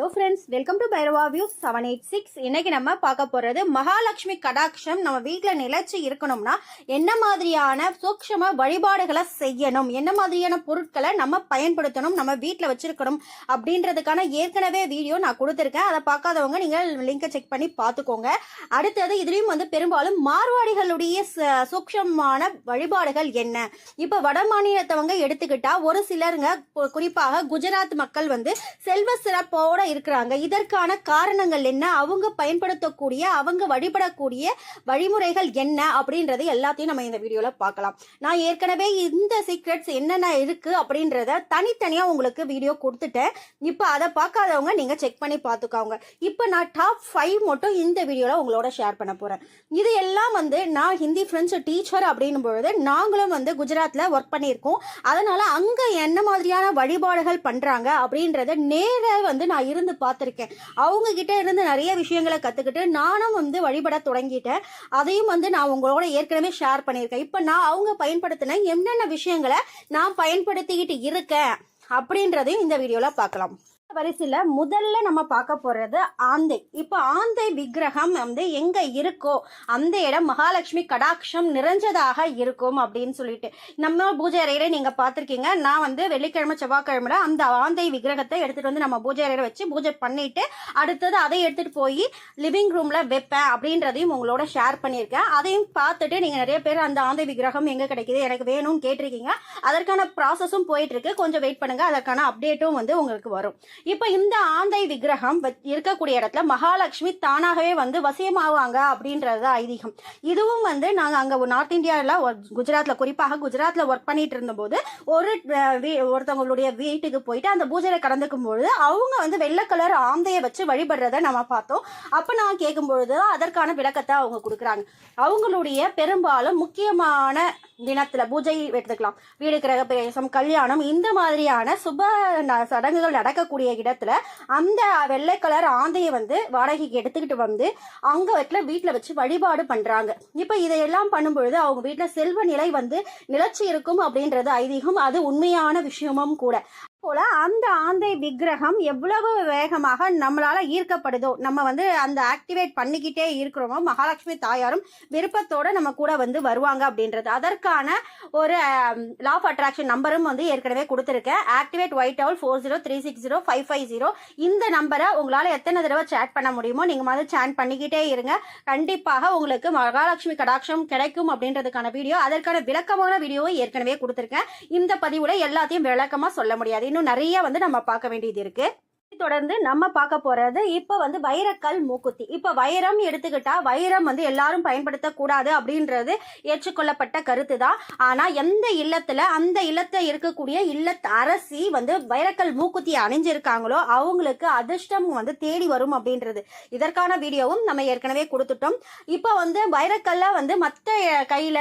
Hello friends welcome to Bhairava view seven eight six இன்னைக்கு நம்ம பார்க்க போகிறது மகாலட்சுமி கடாட்சம். நம்ம வீட்டில் நிலச்சி இருக்கணும்னா என்ன மாதிரியான சூக்ஷம வழிபாடுகளை செய்யணும்? என்ன மாதிரியான பொருட்களை நம்ம பயன்படுத்தணும்? நம்ம வீட்டில் வச்சிருக்கணும் அப்படின்றதுக்கான ஏற்கனவே வீடியோ நான் கொடுத்துருக்கேன். அதை பார்க்காதவங்க நீங்கள் லிங்கை செக் பண்ணி பார்த்துக்கோங்க. அடுத்தது இதுலேயும் வந்து பெரும்பாலும் மார்வாடிகளுடைய ச- சூக்ஷமான வழிபாடுகள் என்ன? இப்போ வட மாநிலத்தவங்க எடுத்துக்கிட்டா ஒரு சிலருங்க குறிப்பாக குஜராத் மக்கள் வந்து செல்வ சிறப்போட இருக்கிறாங்க. இதற்கான காரணங்கள் என்ன? அவங்க பயன்படுத்தக்கூடிய அவங்க வழிபடக்கூடிய வழிமுறைகள் என்ன? அப்படின்றது எல்லாத்தையும் நம்ம இந்த வீடியோவில் பார்க்கலாம். நான் ஏற்கனவே இந்த சீக்ரெட்ஸ் என்னென்ன இருக்குது அப்படின்றத தனித்தனியாக உங்களுக்கு வீடியோ கொடுத்துட்டேன். இப்போ அதை பார்க்காதவங்க நீங்கள் செக் பண்ணி பார்த்துக்கோங்க. இப்போ நான் டாப் ஃபைவ் மட்டும் இந்த வீடியோவில் உங்களோட ஷேர் பண்ண போகிறேன் இது எல்லாம் வந்து நான் ஹிந்தி ஃப்ரெண்ட்ஸ் டீச்சர் அப்படின்னும் பொழுது நாங்களும் வந்து குஜராத்தில் ஒர்க் பண்ணியிருக்கோம். அதனால் அங்கே என்ன மாதிரியான வழிபாடுகள் பண்ணுறாங்க அப்படின்றத நேராக வந்து நான் இருந்து பார்த்துருக்கேன். அவங்க கிட்ட இருந்து நிறைய விஷயங்களை கத்துக்கிட்டு நானும் வந்து வழிபட தொடங்கிட்டேன். அதையும் வந்து நான் உங்களோட ஏற்கனவே ஷேர் பண்ணியிருக்கேன். இப்போ நான் அவங்க பயன்படுத்தின என்னென்ன விஷயங்களை நான் பயன்படுத்திக்கிட்டு இருக்கேன் அப்படின்றதையும் இந்த வீடியோல பார்க்கலாம். வரிசையில் முதல்ல நம்ம பார்க்க போகிறது ஆந்தை. இப்போ ஆந்தை விக்கிரகம் வந்து எங்கே இருக்கோ அந்த இடம் மகாலட்சுமி கடாட்சம் நிறைஞ்சதாக இருக்கும் அப்படின்னு சொல்லிட்டு. நம்ம பூஜை அறையில நீங்கள் பார்த்துருக்கீங்க. நான் வந்து வெள்ளிக்கிழமை செவ்வாய்க்கிழமைல அந்த ஆந்தை விக்கிரகத்தை எடுத்துகிட்டு வந்து நம்ம பூஜை அறையில வச்சு பூஜை பண்ணிட்டு அடுத்தது அதை எடுத்துகிட்டு போய் லிவிங் ரூமில் வைப்பேன் அப்படின்றதையும் உங்களோட ஷேர் பண்ணியிருக்கேன். அதையும் பார்த்துட்டு நீங்கள் நிறைய பேர் அந்த ஆந்தை விக்கிரகம் எங்கே கிடைக்குது எனக்கு வேணும்னு கேட்டிருக்கீங்க. அதற்கான ப்ராசஸும் போயிட்டுருக்கு கொஞ்சம் வெயிட் பண்ணுங்கள் அதற்கான அப்டேட்டும் வந்து உங்களுக்கு வரும். இப்போ இந்த ஆந்தை விக்கிரகம் இருக்கக்கூடிய இடத்துல மகாலட்சுமி தானாகவே வந்து வசியமாவாங்க அப்படின்றது ஐதீகம். இதுவும் வந்து நாங்கள் அங்கே நார்த் இந்தியாவில் குஜராத்தில் குறிப்பாக குஜராத்தில் ஒர்க் பண்ணிட்டு இருந்தபோது ஒரு வீ- ஒருத்தவங்களுடைய வீட்டுக்கு போயிட்டு அந்த பூஜையில் கலந்துக்கும் பொழுது அவங்க வந்து வெள்ளை கலர் ஆந்தையை வச்சு வழிபடுறத நம்ம பார்த்தோம். அப்போ நான் கேட்கும்பொழுது அதற்கான விளக்கத்தை அவங்க கொடுக்குறாங்க. அவங்களுடைய பெரும்பாலும் முக்கியமான தினத்துல பூஜை எடுத்துக்கலாம். வீடு கிரக பிரவேசம் கல்யாணம் இந்த மாதிரியான சுப ந- சடங்குகள் நடக்கக்கூடிய இடத்துல அந்த வெள்ளை கலர் ஆந்தையை வந்து வாடகைக்கு எடுத்துக்கிட்டு வந்து அங்க வீட்டில் வீட்டில் வச்சு வழிபாடு பண்றாங்க. இப்போ இதையெல்லாம் பண்ணும்பொழுது அவங்க வீட்டில் செல்வ நிலை வந்து நிலச்சி இருக்கும் அப்படின்றது ஐதீகம். அது உண்மையான விஷயமும் கூட. போல அந்த ஆந்தை விக்கிரகம் எவ்வளவு வேகமாக நம்மளால ஈர்க்கப்படுதோ நம்ம வந்து அந்த ஆக்டிவேட் பண்ணிக்கிட்டே இருக்கிறோமோ மகாலட்சுமி தாயாரும் விருப்பத்தோட நம்ம கூட வந்து வருவாங்க அப்படின்றது. அதற்கான ஒரு லா ஆஃப் அட்ராக்ஷன் நம்பரும் வந்து ஏற்கனவே கொடுத்துருக்கேன் activate white owl four zero three six zero five five zero இந்த நம்பரை உங்களால் எத்தனை தடவை சேட் பண்ண முடியுமோ நீங்கள் வந்து சேட் பண்ணிக்கிட்டே இருங்க. கண்டிப்பாக உங்களுக்கு மகாலட்சுமி கடாட்சம் கிடைக்கும் அப்படின்றதுக்கான வீடியோ அதற்கான விளக்கமான வீடியோவை ஏற்கனவே கொடுத்துருக்கேன். இந்த பதிவுல எல்லாத்தையும் விளக்கமா சொல்ல முடியாது. இன்னும் நிறைய வந்து நம்ம பார்க்க வேண்டியது இருக்குது தொடர்ந்து நம்ம பார்க்க போறது இப்ப வந்து வைரக்கல் மூக்குத்தி. இப்ப வைரம் எடுத்துக்கிட்டா வைரம் வந்து எல்லாரும் பயன்படுத்தக்கூடாது அப்படின்றது ஏற்றுக்கொள்ளப்பட்ட கருத்து தான் ஆனா எந்த இல்லத்துல அந்த இல்லத்தை இருக்கக்கூடிய இல்லத்து அரசி வந்து வைரக்கல் மூக்குத்தி அணிஞ்சிருக்காங்களோ அவங்களுக்கு அதிர்ஷ்டம் வந்து தேடி வரும் அப்படின்றது. இதற்கான வீடியோவும் நம்ம ஏற்கனவே கொடுத்துட்டோம். இப்போ வந்து வைரக்கல்ல வந்து மற்ற கையில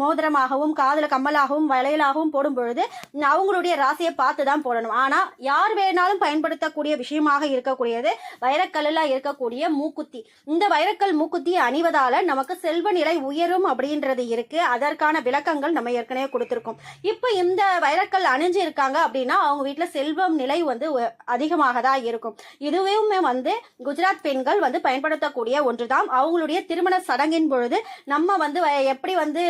மோதிரமாகவும் காதல கம்மலாகவும் வளையலாகவும் போடும் பொழுது அவங்களுடைய ராசியை பார்த்து தான் போடணும். ஆனா யார் வேணாலும் பயன்படுத்தக்கூடிய விஷயமாக இருக்கக்கூடியது. வைரக்கல்லுல இருக்கக்கூடிய மூக்குத்தி. இந்த வைரக்கல் மூக்குத்தி அணிவதால நமக்கு செல்வ நிலை உயரும் அப்படின்றது இருக்கு. அதற்கான விளக்கங்கள் நம்ம ஏற்கனவே கொடுத்துருக்கோம். இப்போ இந்த வைரக்கல் அணிஞ்சு இருக்காங்க அப்படின்னா அவங்க வீட்டில் செல்வம் நிலை வந்து அதிகமாக தான் இருக்கும். இதுவுமே வந்து குஜராத் பெண்கள் வந்து பயன்படுத்தக்கூடிய ஒன்றுதான். அவங்களுடைய திருமண சடங்கின் பொழுது நம்ம வந்து எப்படி வந்து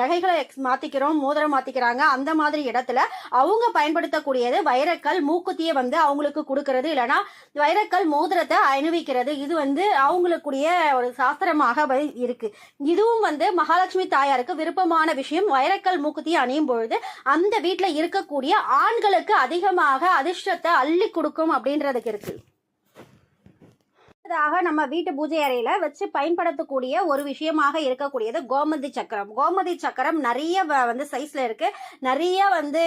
நகைகளை மாத்திக்கிறோம் மோதிரம் மாத்திக்கிறாங்க அந்த மாதிரி இடத்துல அவங்க பயன்படுத்தக்கூடியது வைரக்கல் மூக்குத்தியை வந்து அவங்களுக்கு கொடுக்கறது இல்லைன்னா வைரக்கல் மோதிரத்தை அணிவிக்கிறது. இது வந்து அவங்களுக்குரிய ஒரு சாஸ்திரமாக இருக்கு. இதுவும் வந்து மகாலட்சுமி தாயாருக்கு விருப்பமான விஷயம். வைரக்கல் மூக்குத்தி அணியும் பொழுது அந்த வீட்டில் இருக்கக்கூடிய ஆண்களுக்கு அதிகமாக அதிர்ஷ்டத்தை அள்ளி கொடுக்கும் அப்படின்றதுக்கு இருக்கு. அடுத்ததாக நம்ம வீட்டு பூஜை அறையில வச்சு பயன்படுத்தக்கூடிய ஒரு விஷயமாக இருக்கக்கூடியது கோமதி சக்கரம். கோமதி சக்கரம் நிறைய வ- வந்து சைஸ்ல இருக்கு. நிறைய வந்து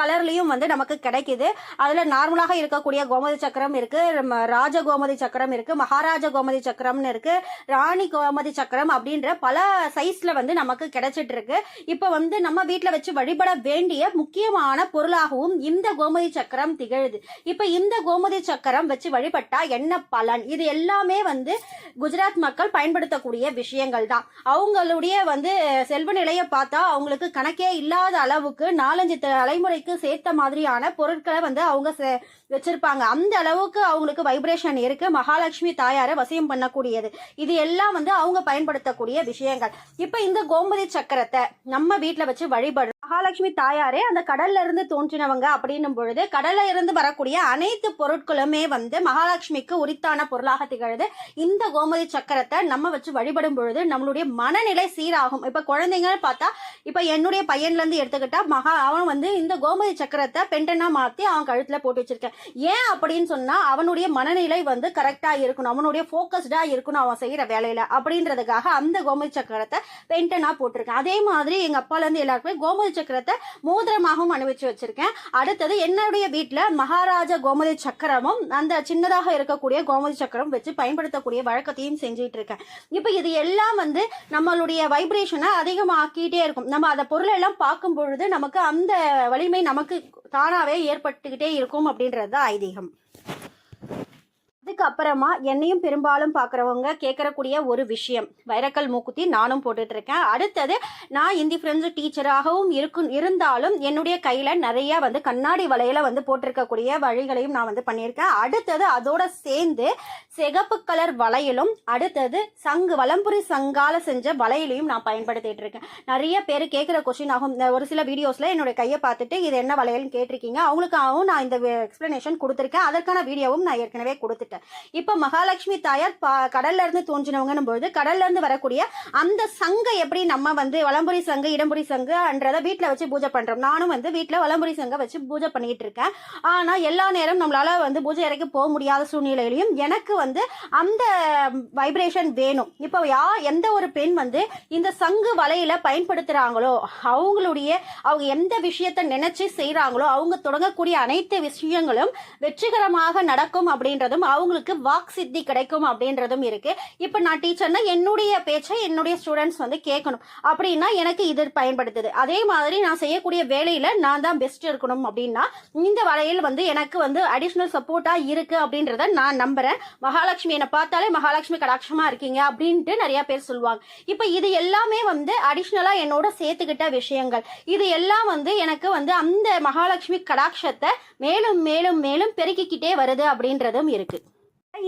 கலர்லையும் வந்து நமக்கு கிடைக்குது. அதில் நார்மலாக இருக்கக்கூடிய கோமதி சக்கரம் இருக்குது ராஜ கோமதி சக்கரம் இருக்குது மகாராஜ கோமதி சக்கரம்னு இருக்குது ராணி கோமதி சக்கரம் அப்படின்ற பல சைஸில் வந்து நமக்கு கிடைச்சிட்டு இருக்கு. இப்போ வந்து நம்ம வீட்டில் வச்சு வழிபட வேண்டிய முக்கியமான பொருளாகவும் இந்த கோமதி சக்கரம் திகழுது. இப்போ இந்த கோமதி சக்கரம் வச்சு வழிபட்டால் என்ன பலன்? இது எல்லாமே வந்து குஜராத் மக்கள் பயன்படுத்தக்கூடிய விஷயங்கள் தான். அவங்களுடைய வந்து செல்வ நிலையை பார்த்தா அவங்களுக்கு கணக்கே இல்லாத அளவுக்கு நாலஞ்சு தலைமுறை தேவைக்கு சேர்த்த மாதிரியான பொருட்களை வந்து அவங்க செ- வச்சிருப்பாங்க. அந்த அளவுக்கு அவங்களுக்கு வைப்ரேஷன் இருக்கு. மகாலட்சுமி தாயாரை வசியம் பண்ணக்கூடியது. இது எல்லாம் வந்து அவங்க பயன்படுத்தக்கூடிய விஷயங்கள். இப்ப இந்த கோமதி சக்கரத்தை நம்ம வீட்டுல வச்சு வழிபடு மகாலட்சுமி தாயாரே அந்த கடல்ல இருந்து தோன்றினவங்க அப்படின்னும் பொழுது கடல்ல இருந்து வரக்கூடிய அனைத்து பொருட்களுமே வந்து மகாலட்சுமிக்கு உரித்தான பொருளாக திகழுது. இந்த கோமதி சக்கரத்தை நம்ம வச்சு வழிபடும் பொழுது நம்மளுடைய மனநிலை சீராகும். இப்ப குழந்தைங்க பார்த்தா இப்ப என்னுடைய பையன்ல இருந்து எடுத்துக்கிட்டா மகா அவன் வந்து இந்த கோமதி சக்கரத்தை பெண்டனா மாத்தி அவன் கழுத்துல போட்டு வச்சிருக்கேன். ஏன் அப்படின்னு சொன்னா அவனுடைய மனநிலை வந்து கரெக்டா இருக்கணும். அவனுடைய போக்கஸ்டா இருக்கணும் அவன் செய்யற வேலையில அப்படின்றதுக்காக அந்த கோமதி சக்கரத்தை பெண்டனா போட்டிருக்கேன். அதே மாதிரி எங்க அப்பால இருந்து எல்லாருக்குமே கோமதி சக்கரத்தை மோதிரமாகவும் அணிவிச்சு வச்சிருக்கேன். அடுத்தது என்னுடைய வீட்டில் மகாராஜா கோமதி சக்கரமும் அந்த சின்னதாக இருக்கக்கூடிய கோமதி சக்கரம் வச்சு பயன்படுத்தக்கூடிய வழக்கத்தையும் செஞ்சுட்டு இருக்கேன். இப்போ இது எல்லாம் வந்து நம்மளுடைய வைப்ரேஷனை அதிகமாக்கிட்டே இருக்கும். நம்ம அந்த பொருளை எல்லாம் பார்க்கும் பொழுது நமக்கு அந்த வலிமை நமக்கு தானாகவே ஏற்பட்டுக்கிட்டே இருக்கும் அப்படின்றது தான் ஐதீகம். அதுக்கப்புறமா என்னையும் பெரும்பாலும் பார்க்குறவங்க கேட்கறக்கூடிய ஒரு விஷயம். வைரக்கல் மூக்குத்தி நானும் போட்டுட்ருக்கேன். அடுத்தது நான் இந்தி ஃப்ரெண்ட்ஸ் டீச்சராகவும் இருக்கும் இருந்தாலும் என்னுடைய கையில் நிறைய வந்து கண்ணாடி வலையில் வந்து போட்டிருக்கக்கூடிய வழிகளையும் நான் வந்து பண்ணியிருக்கேன். அடுத்தது அதோட சேர்ந்து சிகப்பு கலர் வளையலும் அடுத்தது சங்கு வலம்புரி சங்கால செஞ்ச வளையலையும் நான் பயன்படுத்திட்டு இருக்கேன் நிறைய பேர் கேட்குற கொஸ்டின் ஆகும். ஒரு சில வீடியோஸில் என்னுடைய கையை பார்த்துட்டு இது என்ன வளையல்னு கேட்டிருக்கீங்க? அவங்களுக்காகவும் நான் இந்த எக்ஸ்பிளனேஷன் கொடுத்துருக்கேன். அதற்கான வீடியோவும் நான் ஏற்கனவே கொடுத்துட்டேன். இப்போ மகாலட்சுமி தாயார் பா கடல்ல இருந்து தோன்றினவங்கன்னும் பொழுது கடல்ல இருந்து வரக்கூடிய அந்த சங்கை எப்படி நம்ம வந்து வளம்புரி சங்கு இடம்புரி சங்குன்றத வீட்டில் வச்சு பூஜை பண்றோம். நானும் வந்து வீட்டில் வளம்புரி சங்கை வச்சு பூஜை பண்ணிட்டு இருக்கேன். ஆனா எல்லா நேரம் நம்மளால வந்து பூஜை இறக்கி போக முடியாத சூழ்நிலையிலையும் எனக்கு வந்து அந்த வைப்ரேஷன் வேணும். இப்போ யா எந்த ஒரு பெண் வந்து இந்த சங்கு வலையில பயன்படுத்துறாங்களோ அவங்களுடைய அவங்க எந்த விஷயத்தை நினைச்சு செய்யறாங்களோ அவங்க தொடங்கக்கூடிய அனைத்து விஷயங்களும் வெற்றிகரமாக நடக்கும் அப்படின்றதும் அவங்களுக்கு வாக் சித்தி கிடைக்கும் அப்படின்றதும் இருக்கு. இப்போ நான் டீச்சர்னா என்னுடைய பேச்சை என்னுடைய ஸ்டூடெண்ட்ஸ் வந்து கேட்கணும். அப்படின்னா எனக்கு இது பயன்படுத்துது. அதே மாதிரி நான் செய்யக்கூடிய வேலையில நான் தான் பெஸ்ட் இருக்கணும் அப்படின்னா இந்த வலையில் வந்து எனக்கு வந்து அடிஷ்னல் சப்போர்ட்டா இருக்கு அப்படின்றத நான் நம்புறேன். மகாலட்சுமி என்னை பார்த்தாலே மகாலட்சுமி கடாட்சமா இருக்கீங்க அப்படின்ட்டு நிறைய பேர் சொல்லுவாங்க. இப்போ இது எல்லாமே வந்து அடிஷ்னலா என்னோட சேர்த்துக்கிட்ட விஷயங்கள். இது எல்லாம் வந்து எனக்கு வந்து அந்த மகாலட்சுமி கடாட்சத்தை மேலும் மேலும் மேலும் பெருக்கிக்கிட்டே வருது அப்படின்றதும் இருக்கு.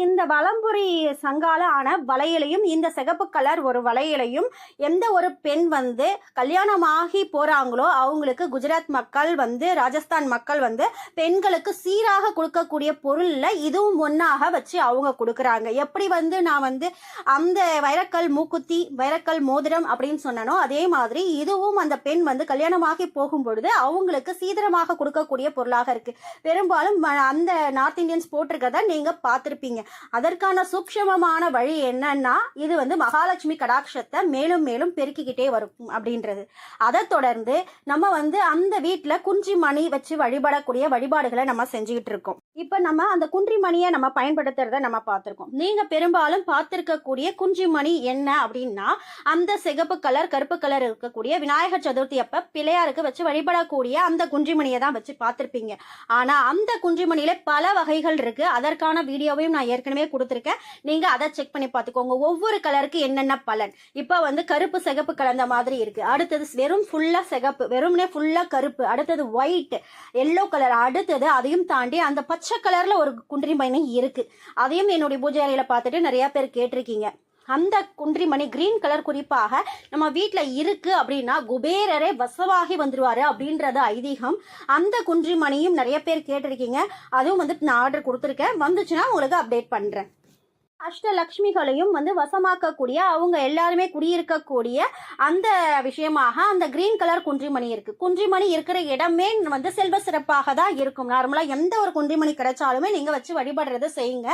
இந்த வலம்புரி சங்கால ஆன வளையலையும் இந்த சிகப்பு கலர் ஒரு வளையலையும் எந்த ஒரு பெண் வந்து கல்யாணமாகி போறாங்களோ அவங்களுக்கு குஜராத் மக்கள் வந்து ராஜஸ்தான் மக்கள் வந்து பெண்களுக்கு சீராக கொடுக்கக்கூடிய பொருள்ல இதுவும் ஒன்றாக வச்சு அவங்க கொடுக்குறாங்க. எப்படி வந்து நான் வந்து அந்த வைரக்கல் மூக்குத்தி வைரக்கல் மோதிரம் அப்படின்னு சொன்னனோ அதே மாதிரி இதுவும் அந்த பெண் வந்து கல்யாணமாகி போகும் பொழுது அவங்களுக்கு சீதனமாக கொடுக்கக்கூடிய பொருளாக இருக்கு. பெரும்பாலும் அந்த நார்த் இந்தியன்ஸ் போட்டிருக்கிறத நீங்க பார்த்துருப்பீங்க. அதற்கான சூக்ஷமமான வழி என்னன்னா இது வந்து மகாலட்சுமி கடாட்சத்தை மேலும் மேலும் பெருக்கிக்கிட்டே வரும் அப்படின்றது. அதை தொடர்ந்து நம்ம வந்து அந்த வீட்டில் குஞ்சி மணி வச்சு வழிபடக்கூடிய வழிபாடுகளை நம்ம செஞ்சுக்கிட்டு இருக்கோம். இப்போ நம்ம அந்த குன்றி மணியை நம்ம பயன்படுத்துறத நம்ம பார்த்துருக்கோம். நீங்க பெரும்பாலும் பார்த்துருக்கக்கூடிய குஞ்சி மணி என்ன அப்படின்னா அந்த சிகப்பு கலர் கருப்பு கலர் இருக்கக்கூடிய விநாயகர் சதுர்த்தி அப்ப பிள்ளையாருக்கு வச்சு வழிபடக்கூடிய அந்த குன்றிமணியை தான் வச்சு பார்த்துருப்பீங்க. ஆனா அந்த குஞ்சிமணியில பல வகைகள் இருக்கு. அதற்கான வீடியோவையும் நான் ஏற்கனவே கொடுத்துருக்கேன். நீங்கள் அதை செக் பண்ணி பார்த்துக்கோங்க. ஒவ்வொரு கலருக்கு என்னென்ன பலன்? இப்போ வந்து கருப்பு சிகப்பு கலந்த மாதிரி இருக்குது அடுத்தது வெறும் ஃபுல்லாக சிகப்பு வெறும்னே ஃபுல்லாக கருப்பு அடுத்தது ஒயிட் எல்லோ கலர் அடுத்தது அதையும் தாண்டி அந்த பச்சை கலரில் ஒரு குன்றி பயணம் இருக்குது அதையும் என்னுடைய பூஜை அறையில் பார்த்துட்டு நிறைய பேர் கேட்டிருக்கீங்க. அந்த குன்றிமணி கிரீன் கலர் குறிப்பாக நம்ம வீட்டில் இருக்கு அப்படின்னா குபேரரே வசவாகி வந்துருவாரு அப்படின்றது ஐதீகம். அந்த குன்றிமணியும் நிறைய பேர் கேட்டிருக்கீங்க. அதுவும் வந்து நான் ஆர்டர் கொடுத்துருக்கேன். வந்துச்சுன்னா உங்களுக்கு அப்டேட் பண்ணுறேன் அஷ்டலக்ஷ்மிகளையும் வந்து வசமாக்கக்கூடிய அவங்க எல்லாருமே குடியிருக்கக்கூடிய அந்த விஷயமாக அந்த கிரீன் கலர் குன்றிமணி இருக்கு. குன்றிமணி இருக்கிற இடமே வந்து செல்வ சிறப்பாக தான் இருக்கும். நார்மலாக எந்த ஒரு குன்றிமணி கிடைச்சாலுமே நீங்கள் வச்சு வழிபடுறதை செய்யுங்க.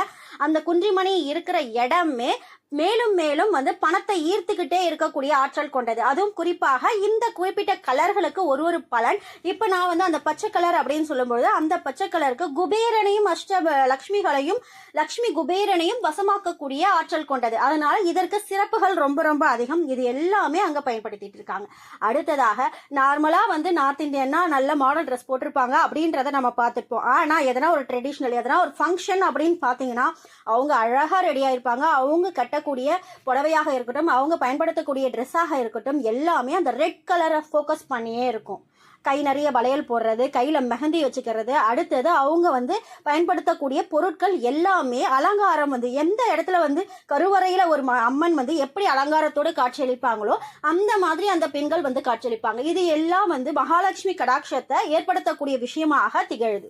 அந்த குன்றிமணி இருக்கிற இடமே மேலும் மேலும் வந்து பணத்தை ஈர்த்துக்கிட்டே இருக்கக்கூடிய ஆற்றல் கொண்டது. அதுவும் குறிப்பாக இந்த குறிப்பிட்ட கலர்களுக்கு ஒரு ஒரு பலன். இப்போ நான் வந்து அந்த பச்சை கலர் அப்படின்னு சொல்லும்பொழுது அந்த பச்சை கலருக்கு குபேரனையும் அஷ்ட லக்ஷ்மிகளையும் லக்ஷ்மி குபேரனையும் வசமாக்கக்கூடிய ஆற்றல் கொண்டது. அதனால இதற்கு சிறப்புகள் ரொம்ப ரொம்ப அதிகம். இது எல்லாமே அங்க பயன்படுத்திட்டு இருக்காங்க. அடுத்ததாக நார்மலா வந்து நார்த் இந்தியன்னா நல்ல மாடல் ட்ரெஸ் போட்டிருப்பாங்க அப்படின்றத நம்ம பார்த்துருப்போம். ஆனா எதனா ஒரு ட்ரெடிஷ்னல் எதனா ஒரு ஃபங்க்ஷன் அப்படின்னு பார்த்தீங்கன்னா அவங்க அழகா ரெடி இருப்பாங்க அவங்க கட்ட கட்டக்கூடிய புடவையாக இருக்கட்டும் அவங்க பயன்படுத்தக்கூடிய ட்ரெஸ்ஸாக இருக்கட்டும் எல்லாமே அந்த ரெட் கலரை ஃபோக்கஸ் பண்ணியே இருக்கும். கை நிறைய வளையல் போடுறது கையில் மெஹந்தி வச்சுக்கிறது அடுத்தது அவங்க வந்து பயன்படுத்தக்கூடிய பொருட்கள் எல்லாமே அலங்காரம் வந்து எந்த இடத்துல வந்து கருவறையில் ஒரு அம்மன் வந்து எப்படி அலங்காரத்தோடு காட்சியளிப்பாங்களோ அந்த மாதிரி அந்த பெண்கள் வந்து காட்சியளிப்பாங்க. இது எல்லாம் வந்து மகாலட்சுமி கடாட்சத்தை ஏற்படுத்தக்கூடிய விஷயமாக திகழுது.